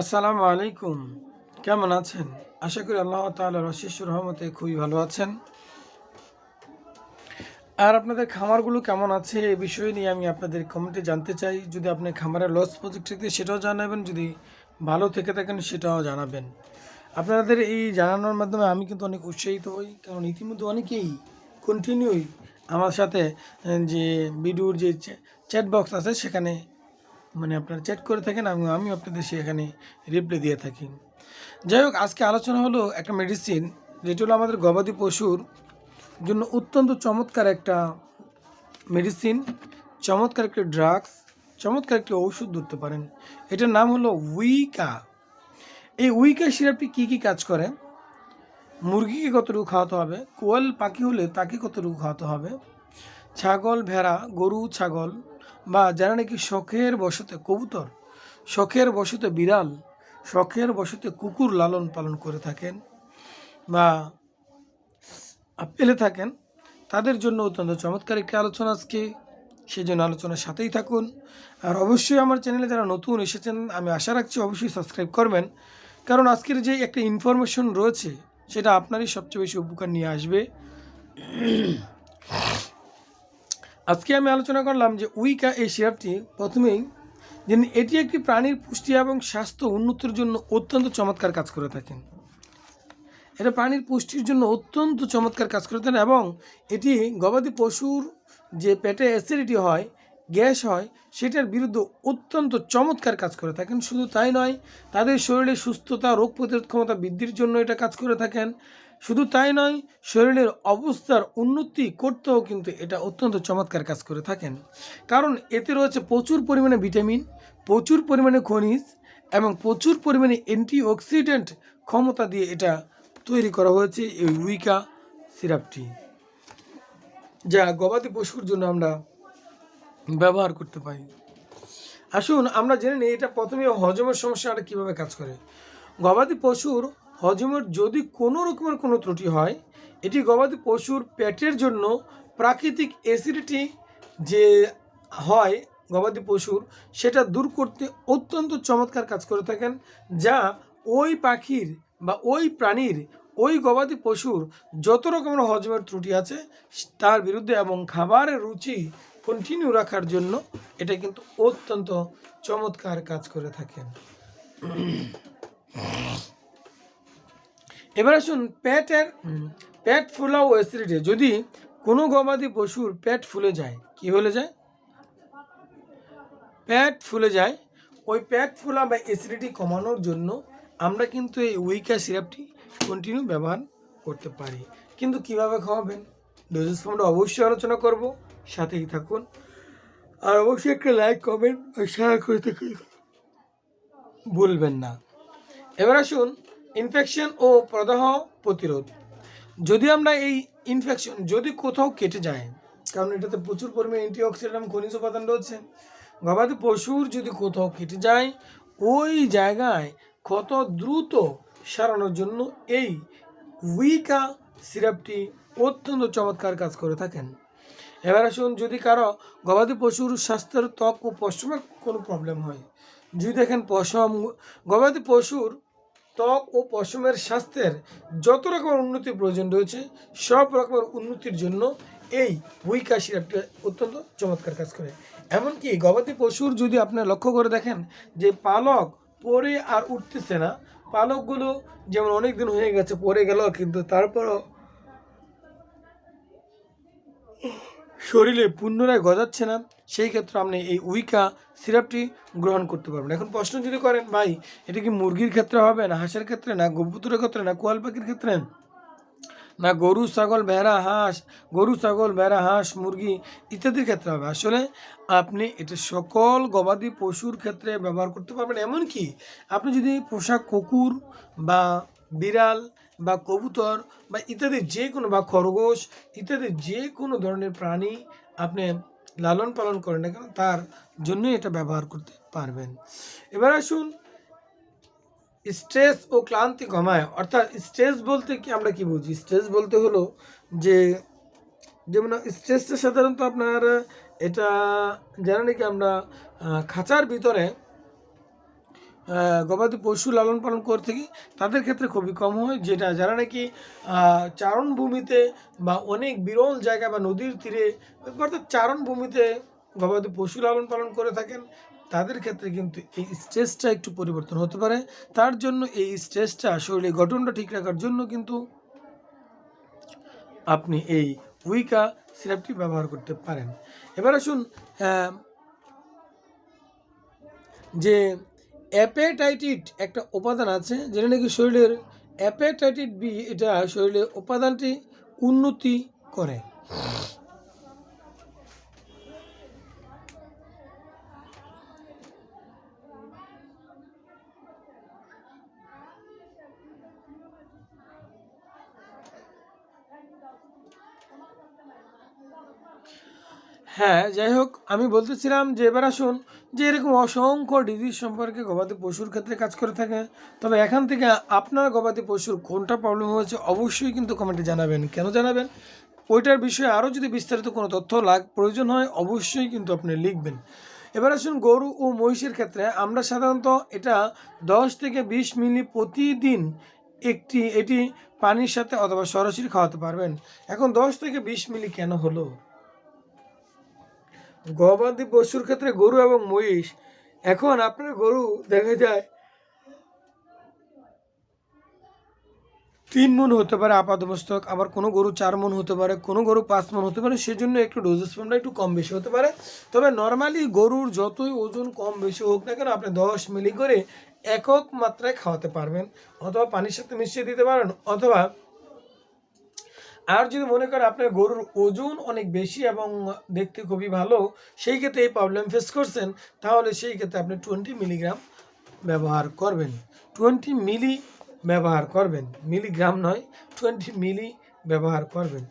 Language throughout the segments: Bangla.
আসসালামু আলাইকুম। কেমন আছেন? আশা করি আল্লাহ তাআলার অশেষ রহমতে খুবই ভালো আছেন। আর আপনাদের খামারগুলো কেমন আছে এই বিষয় নিয়ে আমি আপনাদের কমেন্টে জানতে চাই। যদি আপনি খামারের লস প্রজেক্ট সেটাও জানাবেন, যদি ভালো থেকে থাকেন সেটাও জানাবেন। আপনাদের এই জানানোর মাধ্যমে আমি কিন্তু অনেক উৎসাহিত হই, কারণ ইতিমধ্যে অনেকেই কন্টিনিউই আমার সাথে, যে ভিডিওর যে চ্যাট বক্স আছে, সেখানে মানে আপনারা চ্যাট করে থাকেন এবং আমি আপনাদের সেখানে রিপ্লাই দিয়ে থাকি। যাই হোক, আজকে আলোচনা হলো একটা মেডিসিন যেটি হলো আমাদের গবাদি পশুর জন্য অত্যন্ত চমৎকার একটা মেডিসিন চমৎকার একটি ড্রাগস চমৎকার একটি ঔষধ ধরতে পারেন। এটার নাম হলো উইকা এই উইকা সিরাপটি কী কী কাজ করে? মুরগিকে কতটুকু খাওয়াতে হবে? কোয়াল পাখি হলে তাকে কতটুকু খাওয়াতে হবে? ছাগল, ভেড়া, গরু, ছাগল বা যারা নাকি শখের বসতে কবুতর, শখের বসতে বিড়াল, শখের বসতে কুকুর লালন পালন করে থাকেন বা পেলে থাকেন, তাদের জন্য অত্যন্ত চমৎকার একটি আলোচনা আজকে। সেই জন্য আলোচনার সাথেই থাকুন। আর অবশ্যই আমার চ্যানেলে যারা নতুন এসেছেন, আমি আশা রাখছি অবশ্যই সাবস্ক্রাইব করবেন। কারণ আজকের যে একটা ইনফরমেশন রয়েছে, সেটা আপনারই সবচেয়ে বেশি উপকার নিয়ে আসবে। আজকে আমি আলোচনা করলাম যে উইকা এই সিরাপটি প্রথমেই যে এটি একটি প্রাণীর পুষ্টি এবং স্বাস্থ্য উন্নতির জন্য অত্যন্ত চমৎকার কাজ করে থাকেন এটা প্রাণীর পুষ্টির জন্য অত্যন্ত চমৎকার কাজ করে থাকেন এবং এটি গবাদি পশুর যে পেটে অ্যাসিডিটি হয়, গ্যাস হয়, সেটার বিরুদ্ধে অত্যন্ত চমৎকার কাজ করে থাকেন। শুধু তাই নয়, তাদের শরীরে সুস্থতা, রোগ প্রতিরোধ ক্ষমতা বৃদ্ধির জন্য এটা কাজ করে থাকেন। শুধু তাই নয়, শরীরের অবস্থার উন্নতি করতেও কিন্তু এটা অত্যন্ত চমৎকার কাজ করে থাকেন। কারণ এতে রয়েছে প্রচুর পরিমাণে ভিটামিন, প্রচুর পরিমাণে খনিজ এবং প্রচুর পরিমাণে অ্যান্টিঅক্সিডেন্ট ক্ষমতা দিয়ে এটা তৈরি করা হয়েছে এই উইকা সিরাপটি। যা গবাদি পশুর জন্য আমরা ব্যবহার করতে পারি। আসুন আমরা জেনে নিই এটা প্রথমে হজমের সমস্যাটা কীভাবে কাজ করে। গবাদি পশুর হজমের যদি কোনো রকমের কোনো ত্রুটি হয়, এটি গবাদি পশুর পেটের জন্য প্রাকৃতিক অ্যাসিডিটি যে হয় গবাদি পশুর, সেটা দূর করতে অত্যন্ত চমৎকার কাজ করে থাকেন, যা ওই পাখির বা ওই প্রাণীর, ওই গবাদি পশুর যত রকমের হজমের ত্রুটি আছে, তার বিরুদ্ধে এবং খাবারের রুচি কন্টিনিউ রাখার জন্য এটা কিন্তু অত্যন্ত চমৎকার কাজ করে থাকেন। এবার আসুন পেটের পেট ফুলা ও অ্যাসিডিটি যদি কোনো গবাদি পশুর পেট ফুলে যায় কি হলে যায়? পেট ফুলে যায় ওই পেট ফোলা বা অ্যাসিডিটি কমানোর জন্য আমরা কিন্তু এই উইকা সিরাপটি কন্টিনিউ ব্যবহার করতে পারি। কিন্তু কীভাবে খাওয়াবেন? ডোজেস ফর্মটা অবশ্যই আলোচনা করব। সাথেই থাকুন। আর অবশ্যই একটা লাইক কমেন্ট আর শেয়ার করে থাকুন ভুলবেন না। এবার আসুন ইনফেকশন ও প্রদাহ প্রতিরোধ। যদি আমরা এই ইনফেকশন যদি কোথাও কেটে যায়, কারণ এটাতে প্রচুর পরিমাণে অ্যান্টিঅক্সিডেন্ট খনিজ উপাদান রয়েছে, গবাদি পশুর যদি কোথাও কেটে যায়, ওই জায়গায় ক্ষত দ্রুত সারানোর জন্য এই উইকা সিরাপটি অত্যন্ত চমৎকার কাজ করে থাকেন। এবার আসুন যদি কারও গবাদি পশুর স্বাস্থ্যের ত্বক ও পশমের কোনো প্রবলেম হয়, যদি দেখেন পশম, গবাদি পশুর ত্বক ও পশমের স্বাস্থ্যের যত রকমের উন্নতির প্রয়োজন রয়েছে, সব রকমের উন্নতির জন্য এই উইকা সিরাপটা অত্যন্ত চমৎকার কাজ করে। এমনকি গবাদি পশুর যদি আপনি লক্ষ্য করে দেখেন যে পালক পরে আর উঠতেছে না, পালকগুলো যেমন অনেক দিন হয়ে গেছে, পরে গেল, কিন্তু তারপরও শরীরে পুনরায় গজাচ্ছে না সেই ক্ষেত্রে আপনি এই উইকা সিরাপটি গ্রহণ করতে পারবেন। এখন প্রশ্ন যদি করেন, ভাই, এটা কি মুরগির ক্ষেত্রে হবে না হাঁসের ক্ষেত্রে, না কবুতরের ক্ষেত্রে, না কোয়াল পাখির ক্ষেত্রে? না গরু, ছাগল, ভেড়া, হাঁস, গরু, ছাগল, ভেড়া, হাঁস, মুরগি ইত্যাদির ক্ষেত্রে হবে? আসলে আপনি এটা সকল গবাদি পশুর ক্ষেত্রে ব্যবহার করতে পারবেন। এমনকি আপনি যদি পোষা কুকুর বা বিড়াল বা কবুতর বা ইত্যাদি যে কোনো বা খরগোশ ইত্যাদি যে কোনো ধরনের প্রাণী আপনি লালন পালন করে না কেন? তার জন্যই এটা ব্যবহার করতে পারবেন। এবার আসুন, স্ট্রেস ও ক্লান্তি কমায়। অর্থাৎ স্ট্রেস বলতে কি আমরা কি বুঝি? স্ট্রেস বলতে হলো যে, যেমন স্ট্রেসটা সাধারণত আপনার, এটা জানা নাকি আমরা খাঁচার ভিতরে গবাদি পশু লালন পালন করে থাকি, তাদের ক্ষেত্রে খুবই কম হয়। যেটা যারা নাকি চারণভূমিতে বা অনেক বিরল জায়গা বা নদীর তীরে, অর্থাৎ চারণভূমিতে গবাদি পশু লালন পালন করে থাকেন, তাদের ক্ষেত্রে কিন্তু এই স্ট্রেসটা একটু পরিবর্তন হতে পারে। তার জন্য এই স্ট্রেসটা শরীরে গঠনটা ঠিক রাখার জন্য কিন্তু আপনি এই উইকা সিরাপটি ব্যবহার করতে পারেন। এবার আসুন যে অ্যাপেটাইটিড একটা উপাদান আছে, যেটা নাকি শরীরের অ্যাপেটাইটিড বি, এটা শরীরের উপাদানটি উন্নতি করে। হ্যাঁ যাই হোক, আমি বলতেছিলাম যে, এবার আসুন যে এরকম অসংখ্য ডিজিজ সম্পর্কে গবাদি পশুর ক্ষেত্রে কাজ করে থাকে, তবে এখান থেকে আপনার গবাদি পশুর কোনটা প্রবলেম হয়েছে অবশ্যই কিন্তু কমেন্টে জানাবেন। কেন জানাবেন? ওইটার বিষয়ে আরও যদি বিস্তারিত কোনো তথ্য লাগ প্রয়োজন হয়, অবশ্যই কিন্তু আপনি লিখবেন। এবার আসুন গরু ও মহিষের ক্ষেত্রে আমরা সাধারণত এটা দশ থেকে বিশ মিলি প্রতিদিন একটি, এটি পানির সাথে অথবা সরাসরি খাওয়াতে পারবেন। এখন দশ থেকে বিশ মিলি কেন হলো? গবাদি পশুর ক্ষেত্রে গরু এবং মহিষ, এখন আপনার গরু দেখা যায় তিন মন হতে পারে আপাতমস্তক আবার কোনো গরু চার মন হতে পারে, কোনো গরু পাঁচ মন হতে পারে, সেজন্য একটু ডোজেস ফর্মটা একটু কম বেশি হতে পারে। তবে নর্মালি গরুর যতই ওজন কম বেশি হোক না কেন, আপনি দশ মিলি করে একক মাত্রায় খাওয়াতে পারবেন। অথবা পানির সাথে মিশিয়ে দিতে পারেন, অথবা আর যদি মনে করেন আপনার গরুর ওজন অনেক বেশি এবং দেখতে খুবই ভালো, সেই ক্ষেত্রে এই প্রবলেম ফেস করছেন, তাহলে সেই ক্ষেত্রে আপনি টোয়েন্টি মিলিগ্রাম ব্যবহার করবেন। টোয়েন্টি মিলি ব্যবহার করবেন। মিলিগ্রাম নয় টোয়েন্টি মিলি ব্যবহার করবেন।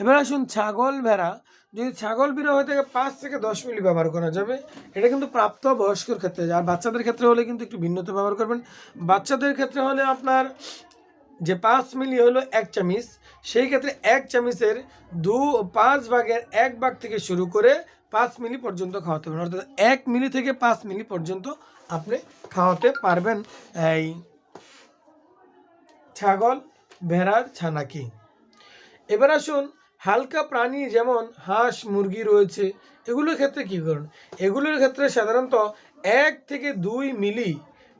এবার আসুন ছাগল ভেড়া, যদি ছাগল বিড়া হয়ে থাকে পাঁচ থেকে দশ মিলি ব্যবহার করা যাবে। এটা কিন্তু প্রাপ্ত বয়স্কর ক্ষেত্রে, আর বাচ্চাদের ক্ষেত্রে হলে কিন্তু একটু ভিন্নতা ব্যবহার করবেন। বাচ্চাদের ক্ষেত্রে হলে আপনার যে পাঁচ মিলি হলো এক চামিচ সেই ক্ষেত্রে এক চামিচের দু, পাঁচ ভাগের এক ভাগ থেকে শুরু করে পাঁচ মিলি পর্যন্ত খাওয়াতে পারবেন। অর্থাৎ এক মিলি থেকে পাঁচ মিলি পর্যন্ত আপনি খাওয়াতে পারবেন। এই ছাগল, ভেড়ার ছানাকি। এবার আসুন, হালকা প্রাণী যেমন হাঁস, মুরগি রয়েছে, এগুলোর ক্ষেত্রে কী করুন? এগুলোর ক্ষেত্রে সাধারণত এক থেকে দুই মিলি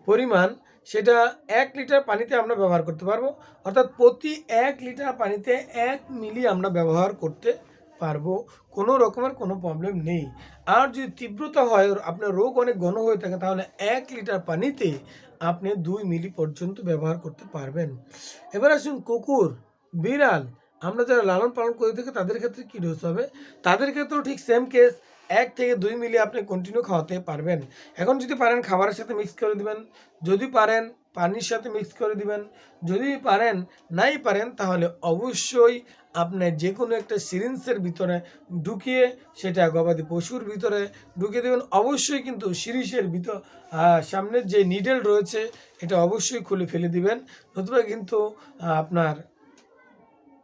পরিমাণ সেটা এক লিটার পানিতে আমরা ব্যবহার করতে পারব। অর্থাৎ প্রতি এক লিটার পানিতে এক মিলি আমরা ব্যবহার করতে পারব। কোনো রকমের কোনো প্রবলেম নেই। আর যদি তীব্রতা হয় আপনার রোগ অনেক ঘন হয়ে থাকে, তাহলে এক লিটার পানিতে আপনি দুই মিলি পর্যন্ত ব্যবহার করতে পারবেন। এবার আসুন কুকুর, বিড়াল। আমরা যারা লালন পালন করে থাকি, তাদের ক্ষেত্রে কী ডোজ হবে? তাদের ক্ষেত্রেও ঠিক সেম কেস এক থেকে দুই মিলি আপনি কন্টিনিউ খাওয়াতে পারবেন। এখন যদি পারেন খাবারের সাথে মিক্স করে দিবেন, যদি পারেন পানির সাথে মিক্স করে দিবেন, যদি পারেন নাই পারেন, তাহলে অবশ্যই আপনার যে কোনো একটা সিরিঞ্জের ভিতরে ঢুকিয়ে, সেটা গবাদি পশুর ভিতরে ঢুকিয়ে দেবেন। অবশ্যই কিন্তু সিরিজের ভিতর সামনের যে নিডেল রয়েছে, এটা অবশ্যই খুলে ফেলে দিবেন। নতুবা কিন্তু আপনার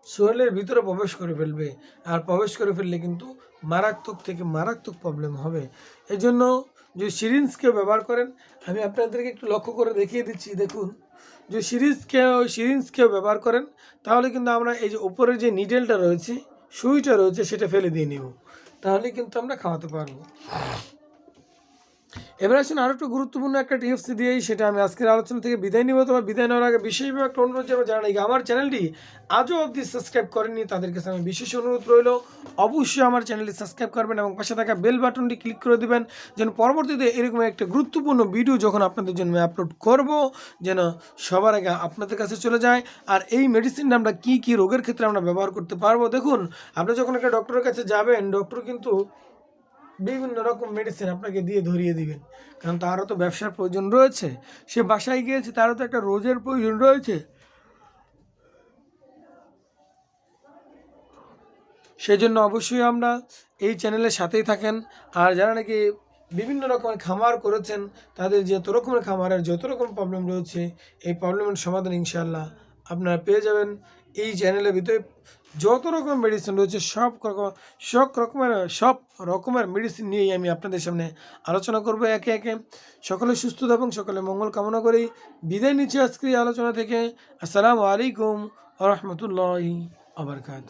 শরীরের ভিতরে প্রবেশ করে ফেলবে। আর প্রবেশ করে ফেললে কিন্তু মারাত্মক থেকে মারাত্মক প্রবলেম হবে। এই জন্য যদি সিরিঞ্জকে ব্যবহার করেন, আমি আপনাদেরকে একটু লক্ষ্য করে দেখিয়ে দিচ্ছি, দেখুন। যে সিরিজকেও সিরিঞ্জকেও ব্যবহার করেন, তাহলে কিন্তু আমরা এই যে উপরের যে নিডেলটা রয়েছে, সুইটা রয়েছে, সেটা ফেলে দিয়ে নেব। তাহলে কিন্তু আমরা খাওয়াতে পারব। এবার আসুন আরও একটু গুরুত্বপূর্ণ একটা টিপস দিয়েই সেটা আমি আজকের আলোচনা থেকে বিদায় নিব। তবে বিদায় নেওয়ার আগে বিশেষভাবে একটা অনুরোধ যাবে যারা নাকি আমার চ্যানেলটি আজও অবধি সাবস্ক্রাইব করেননি তাদের কাছে আমি বিশেষ অনুরোধ রইল। অবশ্যই আমার চ্যানেলটি সাবস্ক্রাইব করবেন এবং পাশে থাকা বেল বাটনটি ক্লিক করে দিবেন, যেন পরবর্তীতে এরকম একটা গুরুত্বপূর্ণ ভিডিও যখন আপনাদের জন্য আপলোড করব, যেন সবার আগে আপনাদের কাছে চলে যায়। আর এই মেডিসিনটা আমরা কী কী রোগের ক্ষেত্রে আমরা ব্যবহার করতে পারব? দেখুন, আপনি যখন একটা ডক্টরের কাছে যাবেন ডক্টর কিন্তু বিভিন্ন রকম মেডিসিন আপনাকে দিয়ে ধরিয়ে দিবেন। কারণ তারও তো ব্যবসার প্রয়োজন রয়েছে। সে বাসায় গিয়েছে, তারও তো একটা রোজের প্রয়োজন রয়েছে। সেজন্য অবশ্যই আমরা এই চ্যানেলের সাথেই থাকেন। আর যারা নাকি বিভিন্ন রকমের খামার করেছেন, তাদের যত রকমের খামারের যত রকম প্রবলেম রয়েছে, এই প্রবলেমের সমাধান ইনশাল্লাহ আপনারা পেয়ে যাবেন এই চ্যানেলের ভিতরে যত রকম মেডিসিন রয়েছে, সব রকম, সব রকমের সব রকমের মেডিসিন নিয়েই আমি আপনাদের সামনে আলোচনা করব একে একে। সকলে সুস্থ এবং সকলে মঙ্গল কামনা করি। বিদায় নিচ্ছি আজকে আলোচনা থেকে। আসসালামু আলাইকুম রহমতুল্লাহ আবরকাত